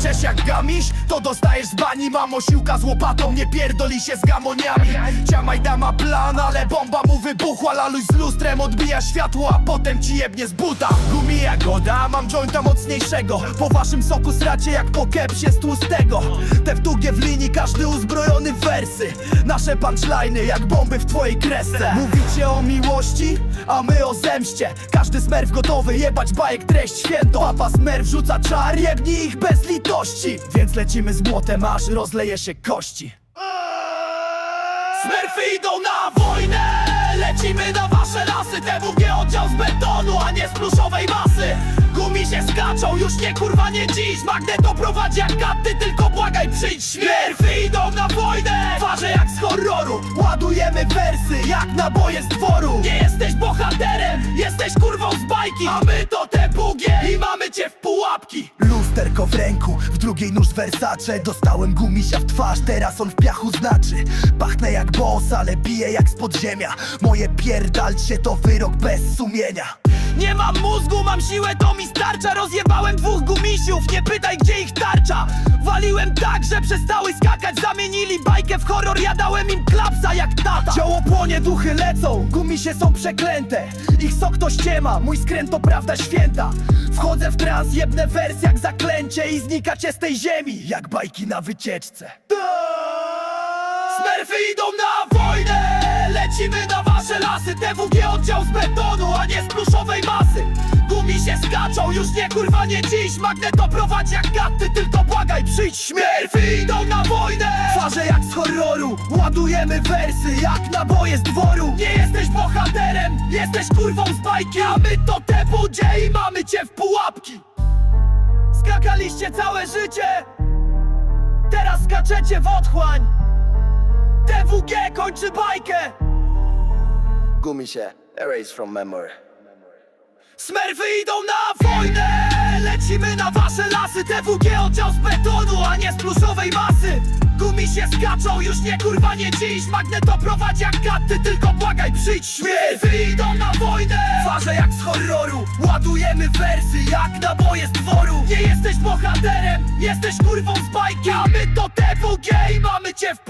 Skaczesz jak gamisz, to dostajesz z bani. Mamo siłka z łopatą, nie pierdoli się z gamoniami. Ciamajda ma plan, ale bomba mu wybuchła. Laluś z lustrem odbija światło, a potem ci jebnie z buta. Gumi jagoda, mam jointa mocniejszego. Po waszym soku sracie jak po kepsie z tłustego. Te wtugie w linii, każdy uzbrojony w wersy. Nasze punchliny jak bomby w twojej kresce. Mówicie o miłości, a my o zemście. Każdy smerw gotowy jebać bajek treść święto. Papa smerw rzuca czar, jebni ich bez litości. Więc lecimy z młotem, aż rozleje się kości. Smerfy idą na wojnę. Lecimy na wasze lasy. TWG oddział z betonu, a nie z pluszowej masy. Gumi się skaczą, już nie kurwa nie dziś. Magneto prowadzi jak katy, tylko jak naboje z dworu. Nie jesteś bohaterem, jesteś kurwą z bajki. A my to TWG i mamy cię w pułapki. Lusterko w ręku, w drugiej nóż Versace Dostałem gumisia w twarz, teraz on w piachu znaczy. Pachnę jak boss, ale biję jak z podziemia. Moje pierdalcie to wyrok bez sumienia. Nie mam mózgu, mam siłę, to mi starcza. Rozjebałem dwóch gumisiów, nie pytaj gdzie ich tarcza. Waliłem tak, że przestały skakać. Zamienili bajkę w horror, ja dałem im klapsa jak tata Dzieło płonie, duchy lecą, gumisie są przeklęte. Ich sok to ściema, mój skręt to prawda święta. Wchodzę w trans, jebne wers jak zaklęcie I znikacie z tej ziemi, jak bajki na wycieczce. Smerfy idą na wojnę Lecimy na wasze lasy. TWG oddział z betonu, a nie z pluszowej masy Gumi się skaczą, już nie kurwa nie dziś. Magneto prowadzi jak gaty, tylko błagaj przyjdź. Smerfy idą na wojnę. Twarze jak z horroru Ładujemy wersy jak naboje z dworu. Nie jesteś bohaterem, jesteś kurwą z bajki. A my to TWG i mamy cię w pułapki. Skakaliście całe życie. Teraz skaczecie w otchłań. TWG kończy bajkę. Gumisie, erase from memory. Smerfy idą na wojnę! Lecimy na wasze lasy! TWG oddział z betonu, a nie z pluszowej masy! Gumi się skaczą, już nie kurwa nie dziś! Magneto prowadzi jak katy, tylko błagaj przyjdź! Smerfy idą na wojnę! Twarze jak z horroru Ładujemy wersy jak naboje z dworu! Nie jesteś bohaterem, jesteś kurwą z bajki A my to TWG i mamy cię w